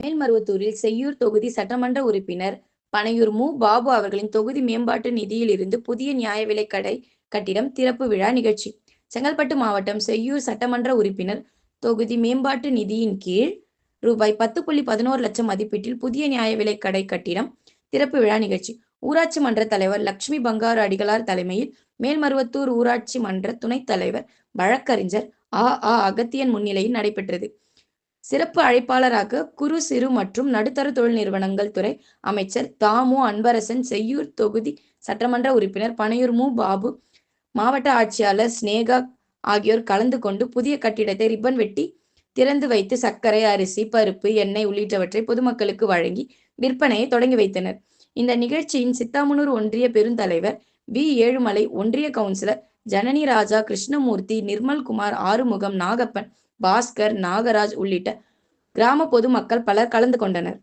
மேல்மருவத்தூரில் செய்யூர் தொகுதி சட்டமன்ற உறுப்பினர் பனையூர் மு. பாபு அவர்களின் தொகுதி மேம்பாட்டு நிதியிலிருந்து புதிய நியாய விலை கடை கட்டிடம் திறப்பு விழா நிகழ்ச்சி. செங்கல்பட்டு மாவட்டம் செய்யூர் சட்டமன்ற உறுப்பினர் தொகுதி மேம்பாட்டு நிதியின் கீழ் ரூபாய் பத்து புள்ளி பதினோரு லட்சம் மதிப்பீட்டில் புதிய நியாய விலை கடை கட்டிடம் திறப்பு விழா நிகழ்ச்சி. ஊராட்சி மன்ற தலைவர் லட்சுமி பங்காரு அடிகளார் தலைமையில் மேல்மருவத்தூர் ஊராட்சி மன்ற துணைத் தலைவர் வழக்கறிஞர் ஆ ஆ. அகத்தியன் முன்னிலையில் நடைபெற்றது. சிறப்பு அழைப்பாளராக குறு சிறு மற்றும் நடுத்தர தொழில் நிறுவனங்கள் துறை அமைச்சர் தாமு அன்பரசன் செய்யூர் தொகுதி சட்டமன்ற உறுப்பினர் பனையூர் மு. பாபு மாவட்ட ஆட்சியாளர் ஸ்னேகா ஆகியோர் கலந்து கொண்டு புதிய கட்டிடத்தை ரிப்பன் வெட்டி திறந்து வைத்து சர்க்கரை அரிசி பருப்பு எண்ணெய் உள்ளிட்டவற்றை பொதுமக்களுக்கு வழங்கி விற்பனையை தொடங்கி வைத்தனர். இந்த நிகழ்ச்சியின் சித்தாமனூர் ஒன்றிய பெருந்தலைவர் வி. ஏழுமலை ஒன்றிய கவுன்சிலர் ஜனனி ராஜா கிருஷ்ணமூர்த்தி நிர்மல்குமார் ஆறுமுகம் நாகப்பன் பாஸ்கர் நாகராஜ் உள்ளிட்ட கிராம பொதுமக்கள் பலர் கலந்து கொண்டனர்.